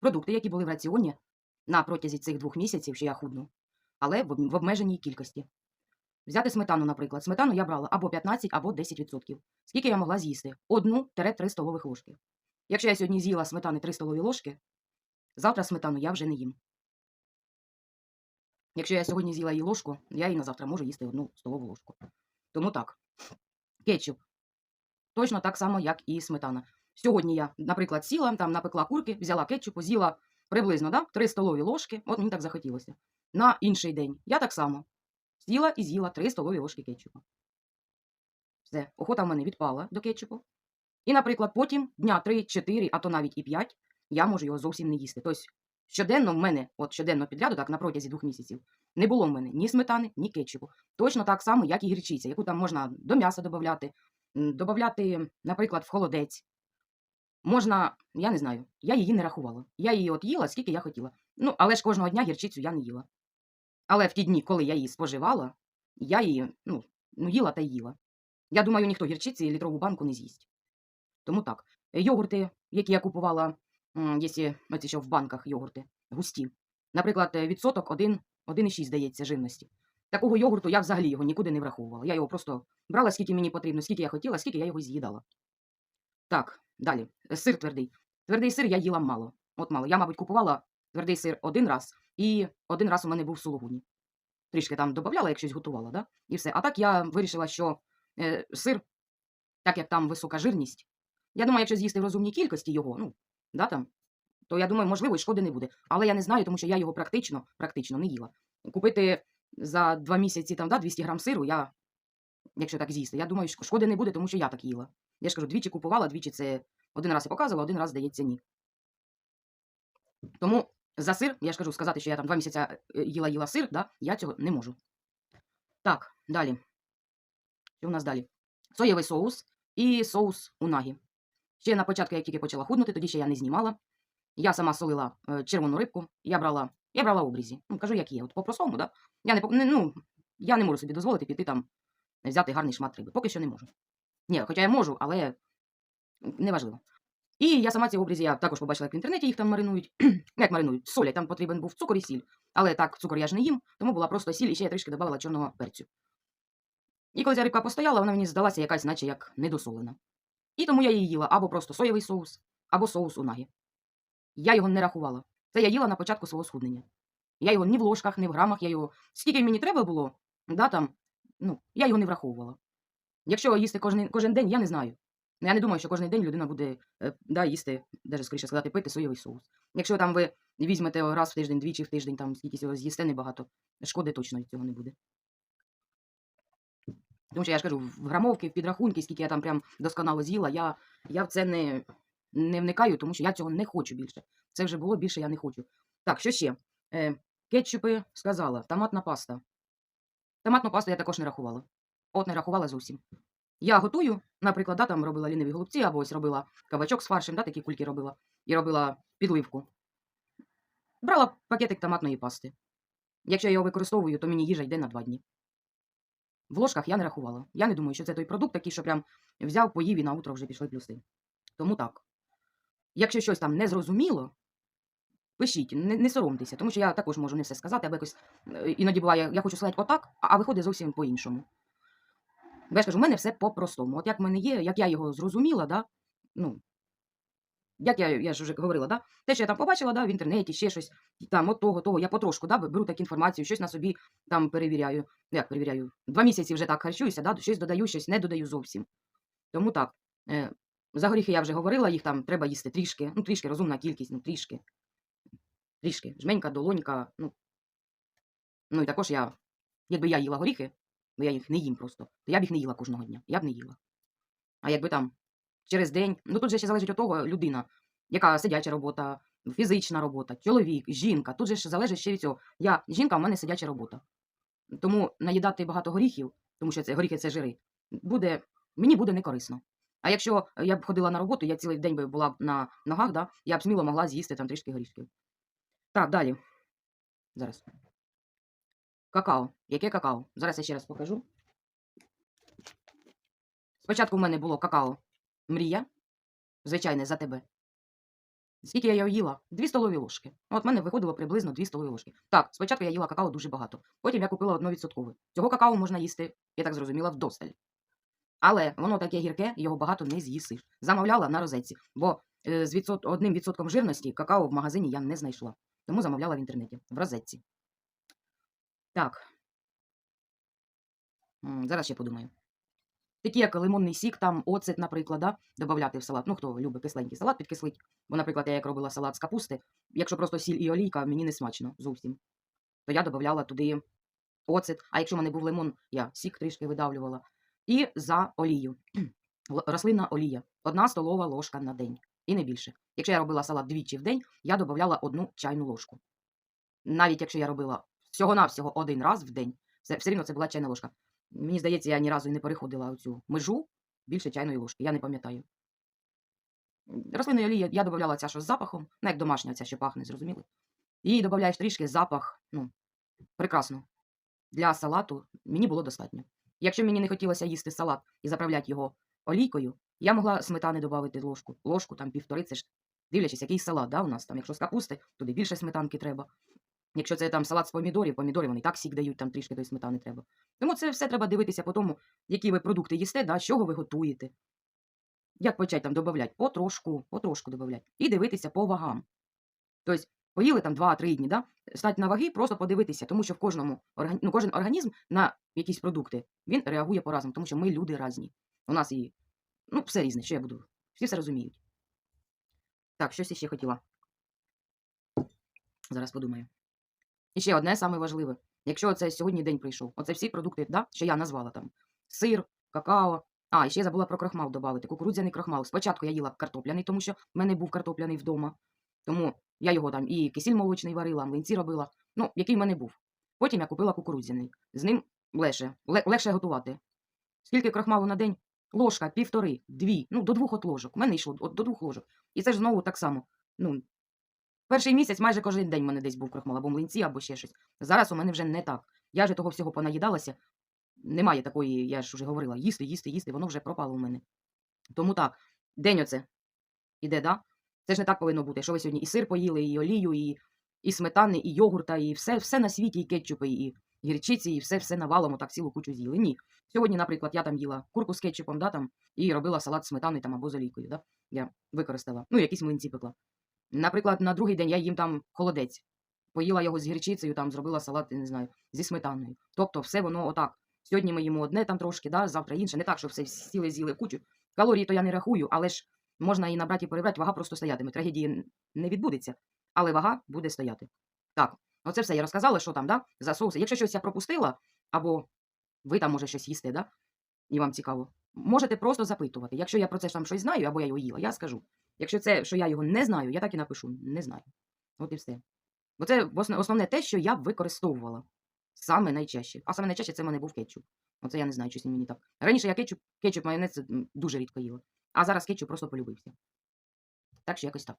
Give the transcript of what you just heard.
продукти, які були в раціоні на протязі цих двох місяців, що я худну, але в обмеженій кількості. Взяти сметану, наприклад. Сметану я брала або 15, або 10%. Скільки я могла з'їсти? Одну-три столових ложки. Якщо я сьогодні з'їла сметани 3 столові ложки, завтра сметану я вже не їм. Якщо я сьогодні з'їла її ложку, я її на завтра можу їсти одну столову ложку. Тому так. Кетчуп. Точно так само, як і сметана. Сьогодні я, наприклад, сіла, там напекла курки, взяла кетчупу, з'їла приблизно да, 3 столові ложки. От мені так захотілося. На інший день я так само сіла і з'їла 3 столові ложки кетчупу. Все, охота в мене відпала до кетчупу. І, наприклад, потім дня 3-4, а то навіть і 5, я можу його зовсім не їсти. Тобто щоденно в мене, от щоденно підряду, так на протязі двох місяців, не було в мене ні сметани, ні кетчупу. Точно так само, як і гірчиця, яку там можна до м'яса додати, додати, наприклад, в холодець. Можна, я не знаю, я її не рахувала. Я її от їла, скільки я хотіла. Ну, але ж кожного дня гірчицю я не їла. Але в ті дні, коли я її споживала, я її ну, ну, їла та їла. Я думаю, ніхто гірчиці літрову банку не з'їсть. Тому так. Йогурти, які я купувала, якщо оці що в банках йогурти, густі. Наприклад, відсоток 1, 1,6 здається жирності. Такого йогурту я взагалі його нікуди не враховувала. Я його просто брала, скільки мені потрібно, скільки я хотіла, скільки я його з'їдала. Так, далі. Сир твердий. Твердий сир я їла мало. От мало. Я, мабуть, купувала твердий сир один раз, і один раз у мене був сулугуні. Трішки там додавала, як щось готувала, да? і все. А так я вирішила, що е, сир, так як там висока жирність, я думаю, якщо з'їсти в розумній кількості його, ну, да, там, то я думаю, можливо, і шкоди не буде. Але я не знаю, тому що я його практично, практично не їла. Купити за два місяці там, да, 200 грам сиру, я, якщо так з'їсти, я думаю, шкоди не буде, тому що я так їла. Я ж кажу, двічі купувала, двічі це один раз я показувала, один раз, здається, ні. Тому за сир, я ж кажу, сказати, що я там два місяці їла-їла сир, да, я цього не можу. Так, далі. Що у нас далі? Соєвий соус і соус унагі. Ще на початку, як тільки почала худнути, тоді ще я не знімала. Я сама солила е, червону рибку, я брала, я брала обрізі. Ну, кажу, як є. От по-простому, да? Я не, ну, я не можу собі дозволити піти там взяти гарний шмат риби. Поки що не можу. Ні, хоча я можу, але неважливо. І я сама ці обрізі я також побачила, як в інтернеті їх там маринують. Ну, як маринують, солять, там потрібен був цукор і сіль. Але так, цукор я ж не їм, тому була просто сіль, і ще я трішки додавала чорного перцю. І коли ця рибка постояла, вона мені здалася якась, наче як недосолена. І тому я її їла або просто соєвий соус, або соус унагі. Я його не рахувала. Це я їла на початку свого схуднення. Я його ні в ложках, ні в грамах, я його. Скільки мені треба було, да, там, ну, я його не враховувала. Якщо їсти кожен, кожен день, я не знаю. Ну, Я не думаю, що кожен день людина буде е, да, їсти, навіть скоріше сказати, пити соєвий соус. Якщо там ви візьмете раз в тиждень, двічі в тиждень, там скільки цього з'їсте небагато, шкоди точно від цього не буде. Тому що я ж кажу, в грамовки, в підрахунки, скільки я там прям досконало з'їла, я, я в це не, не вникаю, тому що я цього не хочу більше. Це вже було більше, я не хочу. Так, що ще? Е, кетчупи сказала, томатна паста. Томатну пасту я також не рахувала. От не рахувала зовсім. Я готую, наприклад, да, там робила ліниві голубці, або ось робила кабачок з фаршем, да, такі кульки робила, і робила підливку. Брала пакетик томатної пасти. Якщо я його використовую, то мені їжа йде на два дні. В ложках я не рахувала. Я не думаю, що це той продукт такий, що прям взяв, поїв і на утро вже пішли плюси. Тому так. Якщо щось там не зрозуміло, пишіть, не, не соромтеся, тому що я також можу не все сказати, або якось е, іноді буває, я хочу сказати отак, а, виходить зовсім по-іншому. Бо я кажу, в мене все по-простому. От як в мене є, як я його зрозуміла, да, ну, як я, я ж вже говорила, да, те, що я там побачила да, в інтернеті, ще щось, там, от того, того, я потрошку да, беру таку інформацію, щось на собі там перевіряю. Ну, як перевіряю? Два місяці вже так харчуюся, да, щось додаю, щось не додаю зовсім. Тому так. Е, за горіхи я вже говорила, їх там треба їсти трішки, ну, трішки, розумна кількість, ну, трішки. Трішки. Жменька, долонька, ну. Ну і також я, якби я їла горіхи, бо я їх не їм просто, то я б їх не їла кожного дня. Я б не їла. А якби там через день, ну тут же ще залежить від того людина, яка сидяча робота, фізична робота, чоловік, жінка. Тут же ж залежить ще від цього. Я жінка, в мене сидяча робота. Тому наїдати багато горіхів, тому що це горіхи це жири, буде, мені буде не корисно. А якщо я б ходила на роботу, я цілий день би була б на ногах, да, я б сміло могла з'їсти там трішки горішків. Так, далі. Зараз. Какао. Яке какао? Зараз я ще раз покажу. Спочатку в мене було какао Мрія. Звичайне за тебе. Скільки я його їла? Дві столові ложки. От в мене виходило приблизно дві столові ложки. Так, спочатку я їла какао дуже багато. Потім я купила одновідсоткове. Цього какао можна їсти, я так зрозуміла, вдосталь. Але воно таке гірке, його багато не з'їсиш. Замовляла на розетці, бо е, з одним відсотком жирності какао в магазині я не знайшла. Тому замовляла в інтернеті, в розетці. Так. Зараз ще подумаю. Такі, як лимонний сік, там оцет, наприклад, да, додавати в салат. Ну, хто любить кисленький салат, підкислить. Бо, наприклад, я як робила салат з капусти, якщо просто сіль і олійка, мені не смачно зовсім. То я додавала туди оцет. А якщо в мене був лимон, я сік трішки видавлювала. І за олію. Рослинна олія. Одна столова ложка на день. І не більше. Якщо я робила салат двічі в день, я додавала одну чайну ложку. Навіть якщо я робила всього-навсього один раз в день, все, все рівно це була чайна ложка. Мені здається, я ні разу не переходила цю межу більше чайної ложки. Я не пам'ятаю. Рослинної олії я додавала ця, що з запахом, ну як домашня ця, що пахне, зрозуміли. І додаєш трішки запах, ну, прекрасно. Для салату мені було достатньо. Якщо мені не хотілося їсти салат і заправляти його олійкою, я могла сметани додати ложку, ложку там півтори, це ж дивлячись, який салат, да, у нас там, якщо з капусти, туди більше сметанки треба. Якщо це там салат з помідорів, помідори вони так сік дають, там трішки тої сметани треба. Тому це все треба дивитися по тому, які ви продукти їсте, да, чого ви готуєте. Як почати там додавати? Потрошку, потрошку додавати. І дивитися по вагам. Тобто, поїли там 2-3 дні, да? стати на ваги, просто подивитися, тому що в кожному ну, кожен організм на якісь продукти він реагує по-разному, тому що ми люди різні. У нас і ну, все різне, що я буду. Всі все розуміють. Так, щось ще хотіла. Зараз подумаю. І ще одне саме важливе. Якщо це сьогодні день прийшов, оце всі продукти, да, що я назвала там: сир, какао. А, і ще я забула про крохмал додати. Кукурудзяний крохмал. Спочатку я їла картопляний, тому що в мене був картопляний вдома. Тому я його там і кисіль молочний варила, млинці робила. Ну, який в мене був. Потім я купила кукурудзяний. З ним легше, легше готувати. Скільки крохмалу на день? Ложка, півтори, дві, ну до двох от ложок. У мене йшло от до двох ложок. І це ж знову так само. Ну, перший місяць майже кожен день в мене десь був крохмал, або млинці, або ще щось. Зараз у мене вже не так. Я вже того всього понаїдалася. Немає такої, я ж вже говорила, їсти, їсти, їсти, воно вже пропало у мене. Тому так, день оце іде, да? Це ж не так повинно бути. Що ви сьогодні і сир поїли, і олію, і, і сметани, і йогурта, і все, все на світі, і кетчупи, і гірчиці, і все, все навалом, так цілу кучу з'їли. Ні. Сьогодні, наприклад, я там їла курку з кетчупом, да, там, і робила салат з сметаною там, або з олійкою. Да? Я використала. Ну, якісь млинці пекла. Наприклад, на другий день я їм там холодець. Поїла його з гірчицею, там зробила салат, я не знаю, зі сметаною. Тобто все воно отак. Сьогодні ми їмо одне там трошки, да, завтра інше. Не так, щоб все сіли, з'їли кучу. Калорії то я не рахую, але ж можна і набрати і перебрати, вага просто стоятиме. Трагедії не відбудеться, але вага буде стояти. Так, оце все я розказала, що там, да, за соуси. Якщо щось я пропустила, або ви там може щось їсти, да, і вам цікаво, можете просто запитувати. Якщо я про це там щось знаю, або я його їла, я скажу. Якщо це, що я його не знаю, я так і напишу, не знаю. От і все. Бо це основне те, що я використовувала саме найчаще. А саме найчаще це в мене був кетчуп. Оце я не знаю, щось мені так. Раніше я кетчуп, кетчуп, майонез дуже рідко їла. А зараз кетчуп просто полюбився. Так що якось так.